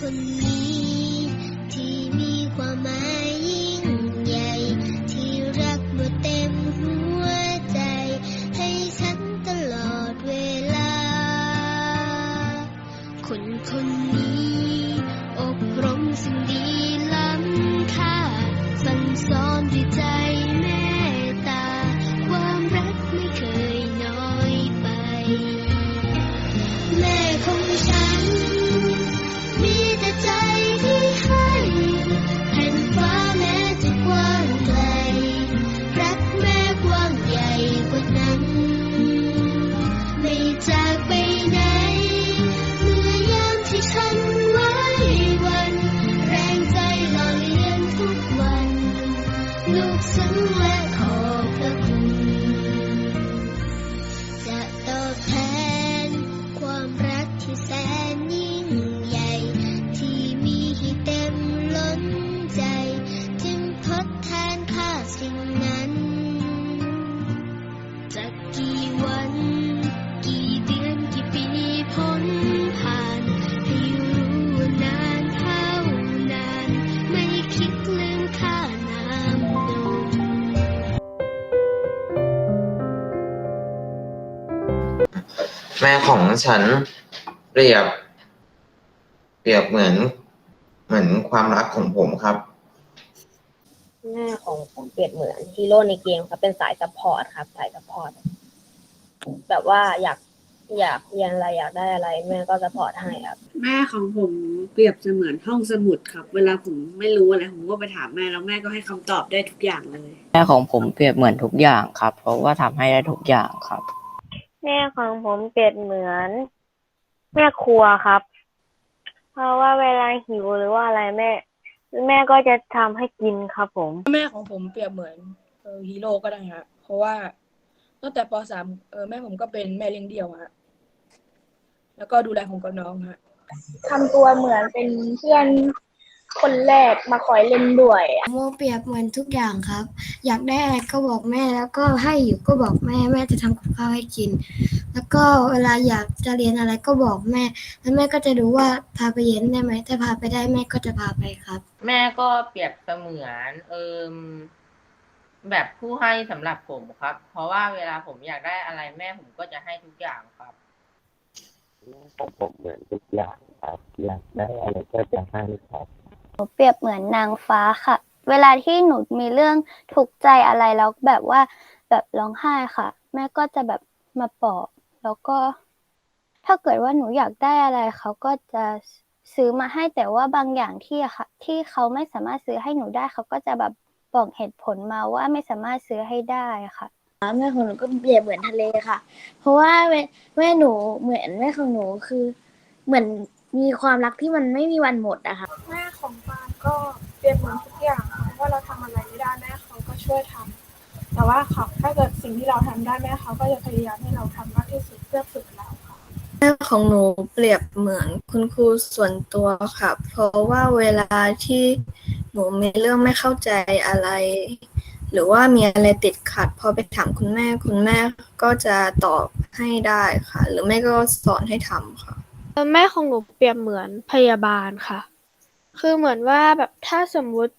คนนี้ แม่ของฉันเปรียบ เปรียบเหมือน เหมือนความรักของผมครับแม่ของผมเปรียบเหมือนฮีโร่ในเกมครับเป็นสายซัพพอร์ตครับ สายซัพพอร์ตแบบว่าอยากอยากเรียนอะไรอยากได้อะไร แม่ก็ซัพพอร์ตให้ครับ แม่ของผมเปรียบเสมือนห้องสมุดครับ เวลาผมไม่รู้อะไรผมก็ไปถามแม่แล้วแม่ก็ให้คำตอบได้ทุกอย่างเลย แม่ของผมเปรียบเหมือนทุกอย่างครับ เพราะว่าทำให้ได้ทุกอย่างครับแม่ของผมเปรียบเหมือน แม่ครัวครับ เพราะว่าเวลาหิวหรือว่าอะไรแม่ แม่ก็จะทำให้กินครับผม แม่ของผมเปรียบเหมือนเออฮีโร่ก็ได้ฮะเพราะว่าตั้งแต่ปสามเออแม่ผมก็เป็นแม่เลี้ยงเดี่ยวฮะแล้วก็ดูแลผมกับน้องฮะทำตัวเหมือนเป็นเพื่อนคนแรกมาคอยเล่นด้วย โมเปรียบเหมือนทุกอย่างครับ อยากได้อะไรก็บอกแม่ แล้วก็ให้อยู่ก็บอกแม่ แม่จะทำกับข้าวให้กิน แล้วก็เวลาอยากจะเรียนอะไรก็บอกแม่ แล้วแม่ก็จะดูว่าพาไปเรียนได้ไหมถ้าพาไปได้แม่ก็จะพาไปครับ แม่ก็เปรียบเสมือนเอิมแบบผู้ให้สำหรับผมครับ เพราะว่าเวลาผมอยากได้อะไรแม่ผมก็จะให้ทุกอย่างครับของผมเหมือนทุกอย่างครับอยากได้อะไรก็จะให้ครับ หนูเปรียบเหมือนนางฟ้าค่ะ เวลาที่หนูมีเรื่องทุกข์ใจอะไรแล้วแบบว่า แบบร้องไห้ค่ะ แม่ก็จะแบบมาปลอบแล้วก็ ถ้าเกิดว่าหนูอยากได้อะไรเขาก็จะซื้อมาให้แต่ว่าบางอย่างที่อะค่ะ ที่เขาไม่สามารถซื้อให้หนูได้เขาก็จะแบบบอกเหตุผลมาว่าไม่สามารถซื้อให้ได้ค่ะ แม่ของหนูก็เปรียบเหมือนทะเลค่ะ เพราะว่าแม่แม่หนูเหมือนแม่ของหนูคือเหมือนมีความรักที่มันไม่มีวันหมดอะค่ะ แม่ของปานก็เปรียบเหมือน เราทำอะไรไม่ได้แม่เขาก็ช่วยทำแต่ว่าเขาถ้าเกิดสิ่งที่เราทำได้แม่เขาก็จะพยายามให้เราทำมากที่สุดเพื่อฝึกเราค่ะแม่ของหนูเปรียบเหมือนคุณครูส่วนตัวค่ะ เพราะว่าเวลาที่หนูมีเรื่องไม่เข้าใจอะไร หรือว่ามีอะไรติดขัดพอไปถามคุณแม่คุณแม่ก็จะตอบให้ได้ค่ะ หรือแม่ก็สอนให้ทำค่ะแม่ของหนูเปรียบเหมือนพยาบาลค่ะ คือเหมือนว่าแบบถ้าสมมุติ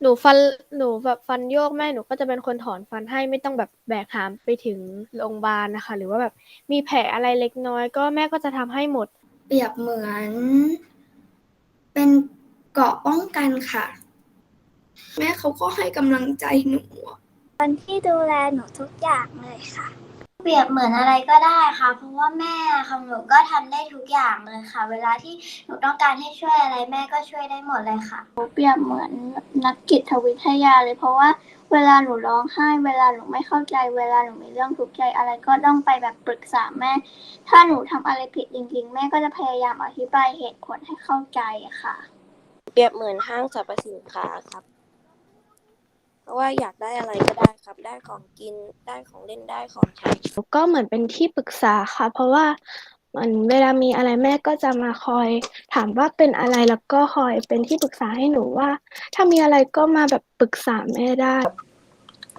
หนูฟันหนูแบบฟันโยกแม่หนูก็จะเป็นคนถอนฟันให้ไม่ต้องแบบแบกหามไปถึงโรงพยาบาลนะคะ หรือว่าแบบมีแผลอะไรเล็กน้อย ก็แม่ก็จะทำให้หมด เปรียบเหมือน เป็นเกราะป้องกันค่ะ แม่เขาก็ให้กำลังใจหนูคนที่ดูแลหนูทุกอย่างเลยค่ะเปรียบเหมือนอะไรก็ได้ค่ะ เพราะว่าแม่ของหนูก็ทำได้ทุกอย่างเลยค่ะ เวลาที่หนูต้องการให้ช่วยอะไรแม่ก็ช่วยได้หมดเลยค่ะเปรียบเหมือนนักจิตวิทยาเลย เพราะว่าเวลาหนูร้องไห้ เวลาหนูไม่เข้าใจ เวลาหนูมีเรื่องทุกข์ใจอะไรก็ต้องไปแบบปรึกษาแม่ ถ้าหนูทำอะไรผิดจริงๆ แม่ก็จะพยายามอธิบายเหตุผลให้เข้าใจค่ะ เปรียบเหมือนห้างสรรพสินค้าครับเพราะ ว่าอยากได้อะไรก็ได้ครับ ได้ของกินได้ของเล่นได้ของใช้ก็เหมือนเป็นที่ปรึกษาค่ะ เพราะว่ามันเวลามีอะไรแม่ก็จะมาคอย ถามว่าเป็นอะไรแล้วก็คอยเป็นที่ปรึกษาให้หนูว่า ถ้ามีอะไรก็มาแบบปรึกษาแม่ได้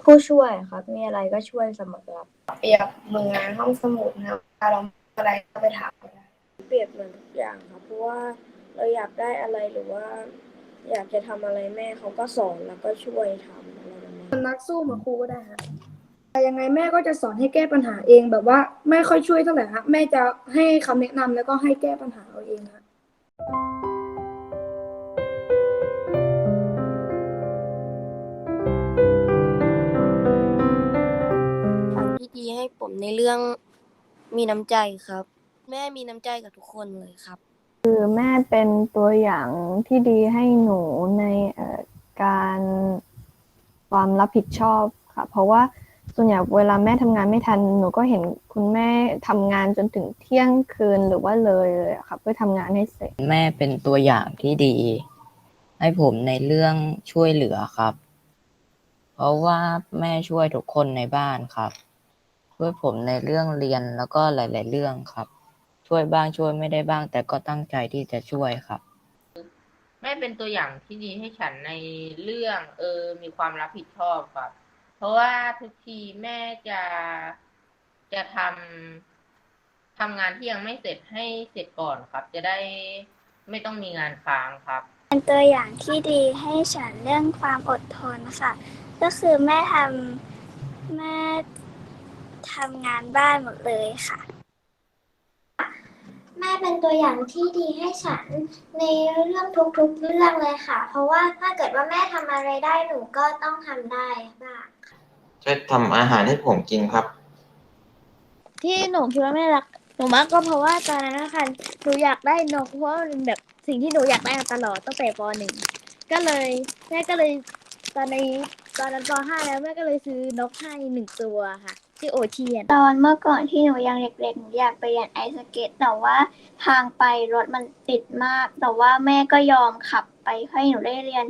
ผู้ช่วยครับ มีอะไรก็ช่วยเสมอครับเปรียบเหมือนห้องสมุดนะเวลาเราอะไรก็ไปถามเปรียบเหมือนทุกอย่างครับเพราะว่าเราอยากได้อะไรหรือว่า อยากจะทำอะไรแม่เขาก็สอนแล้วก็ช่วยทำอะไรแบบนี้นักสู้เหมาครูก็ได้ฮะแต่ยังไงแม่ก็จะสอนให้แก้ปัญหาเองแบบว่าไม่ค่อยช่วยเท่าไหร่ฮะแม่จะให้คำแนะนำแล้วก็ให้แก้ปัญหาเอาเองฮะทำที่ดีให้ผมในเรื่องมีน้ำใจครับ แม่มีน้ำใจกับทุกคนเลยครับ คือแม่เป็นตัวอย่างที่ดีให้หนูในการความรับผิดชอบค่ะ เพราะว่าส่วนใหญ่เวลาแม่ทำงานไม่ทัน หนูก็เห็นคุณแม่ทำงานจนถึงเที่ยงคืนหรือว่าเลยเลยค่ะเพื่อทำงานให้เสร็จ แม่เป็นตัวอย่างที่ดี ให้ผมในเรื่องช่วยเหลือครับ เพราะว่าแม่ช่วยทุกคนในบ้านครับช่วยผมในเรื่องเรียนแล้วก็หลาย ๆ เรื่องครับ ช่วยบ้างช่วยไม่ได้บ้าง แต่ก็ตั้งใจที่จะช่วยครับ แม่เป็นตัวอย่างที่ดีให้ฉันในเรื่อง เออ มีความรับผิดชอบครับ เพราะว่าทุกทีแม่จะจะทำทำงานที่ยังไม่เสร็จให้เสร็จก่อนครับ จะได้ไม่ต้องมีงานค้างครับ เป็นตัวอย่างที่ดีให้ฉันเรื่องความอดทนค่ะ ก็คือแม่ทำแม่ทำงานบ้านหมดเลยค่ะ แม่เป็นตัวอย่างที่ดีให้ฉันในเรื่องทุกๆเรื่องเลยค่ะ เพราะว่าถ้าเกิดว่าแม่ทำอะไรได้หนูก็ต้องทำได้บ้างช่วยทำอาหารให้ผมกินครับ ที่หนูคิดว่าแม่รักหนูมากก็เพราะว่าตอนนั้นนะคะหนูอยากได้นกเพราะว่ามันเป็นแบบสิ่งที่หนูอยากได้มาตลอดตั้งแต่ปหนึ่งก็เลยแม่ก็เลยตอนในตอนนั้นปห้าแล้วแม่ก็เลยซื้อนกให้หนึ่งตัวค่ะ ชื่อโอเทียน ตอนเมื่อก่อนที่หนูยังเด็กๆหนูอยากไปเรียนไอซ์สเก็ตแต่ว่าทางไปรถมันติดมาก แต่ว่าแม่ก็ยอมขับไปให้หนูได้เรียน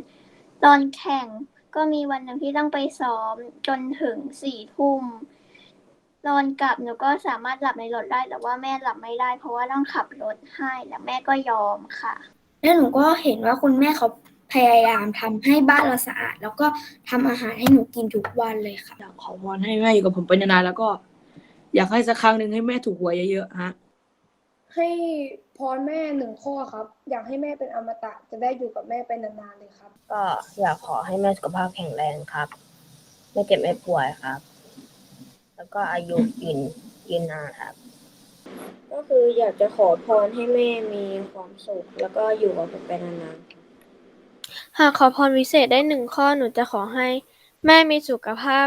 ตอนแข่งก็มีวันหนึ่งที่ต้องไปซ้อมจนถึงสี่ทุ่มตอนกลับหนูก็สามารถหลับในรถได้ แต่ว่าแม่หลับไม่ได้ เพราะว่าต้องขับรถให้แล้วแม่ก็ยอมค่ะ แล้วหนูก็เห็นว่าคุณแม่เขา พยายามทำให้บ้านเราสะอาด แล้วก็ทำอาหารให้หนูกินทุกวันเลยค่ะอยากขอพรให้แม่อยู่กับผมไปนานๆแล้วก็ อยากให้สักครั้งหนึ่งให้แม่ถูกหวยเยอะๆฮะให้พรแม่หนึ่งข้อครับ อยากให้แม่เป็นอมตะจะได้อยู่กับแม่ไปนานๆเลยครับ ก็อยากขอให้แม่สุขภาพแข็งแรงครับ ไม่เจ็บไม่ป่วยครับ แล้วก็อายุยืนยืนนานครับ ก็คืออยากจะขอพรให้แม่มีความสุข แล้วก็อยู่กับผมไปนานๆ หากขอพรวิเศษได้หนึ่งข้อหนูจะขอให้ แม่มีสุขภาพ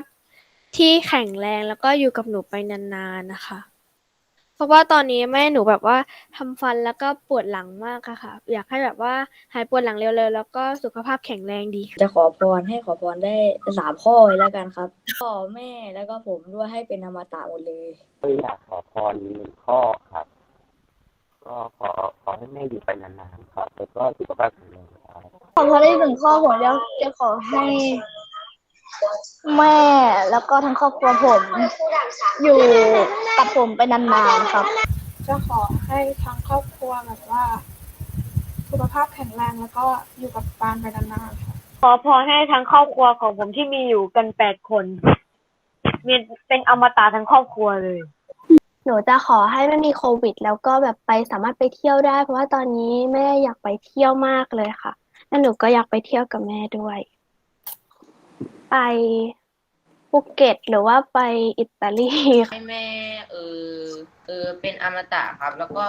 ที่แข็งแรงแล้วก็อยู่กับหนูไปนานๆนะคะ เพราะว่าตอนนี้แม่หนูแบบว่าทำฟันแล้วก็ปวดหลังมากอะค่ะ อยากให้แบบว่าหายปวดหลังเร็วๆแล้วก็สุขภาพแข็งแรงดีค่ะจะขอพรให้ขอพรได้สามข้อเลยแล้วกันครับพ่อแม่แล้วก็ผมด้วยให้เป็นอมตะหมดเลยก็อยากขอพรหนึ่งข้อครับ ก็ขอขอให้แม่อยู่ไปนานๆครับแล้วก็สุขภาพแข็งแรงครับขอพรได้หนึ่งข้อผมจะจะขอให้ แม่แล้วก็ทั้งครอบครัวผม อยู่กับผมไปนานๆครับ จะขอให้ทั้งครอบครัวแบบว่า สุขภาพแข็งแรงแล้วก็อยู่กับปานไปนานๆค่ะขอพรให้ทั้งครอบครัวของผมที่มีอยู่กันแปดคน มีเป็นอมตะทั้งครอบครัวเลย หนูจะขอให้ไม่มีโควิด แล้วก็แบบไปสามารถไปเที่ยวได้ เพราะว่าตอนนี้แม่อยากไปเที่ยวมากเลยค่ะแล้วหนูก็อยากไปเที่ยวกับแม่ด้วย ไปภูเก็ตหรือว่าไปอิตาลีให้แม่เออเออเป็นอมตะครับ แล้วก็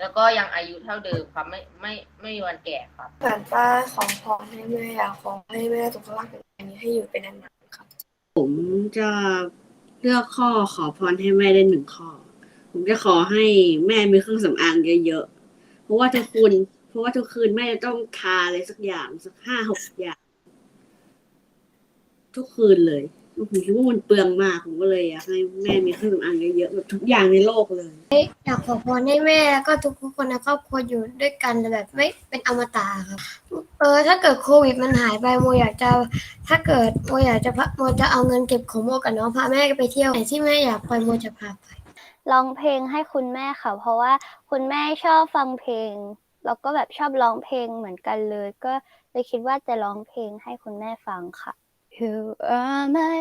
แล้วก็ยังอายุเท่าเดิมครับไม่ไม่ไม่มีวันแก่ครับเหมือนป้าขอพรให้แม่อยากขอให้แม่สุขภาพแข็งแรงให้อยู่ไปนานๆครับ ผมจะเลือกข้อขอพรให้แม่ได้หนึ่งข้อ ผมจะขอให้แม่มีเครื่องสำอางเยอะๆ เพราะว่าทุกคืนเพราะว่าทุกคืนแม่จะต้องทาอะไรสักอย่างสักห้าหกอย่าง ทุกคืนเลยผมคิดว่ามันเปลืองมากผมก็เลยอยากให้แม่มีเครื่องสำอางเยอะๆแบบทุกอย่างในโลกเลย อยากขอพรให้แม่แล้วก็ทุกๆคนในครอบครัวอยู่ด้วยกันแบบไม่เป็นอมตะครับ เออถ้าเกิดโควิดมันหายไปโมอยากจะ ถ้าเกิดโมอยากจะพาโมจะเอาเงินเก็บของโมกับน้องพาแม่ไปเที่ยวไหนที่แม่อยากไปโมจะพาไป ร้องเพลงให้คุณแม่ค่ะ เพราะว่าคุณแม่ชอบฟังเพลง แล้วก็แบบชอบร้องเพลงเหมือนกันเลย ก็เลยคิดว่าจะร้องเพลงให้คุณแม่ฟังค่ะ You are my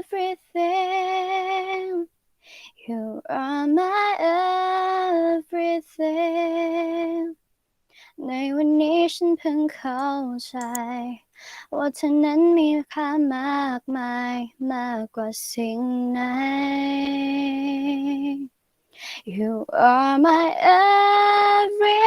everything You are my everything ในวันนี้ฉันเพิ่งเข้าใจ ว่าเธอนั้นมีค่ามากมายมากกว่าสิ่งไหน You are my everything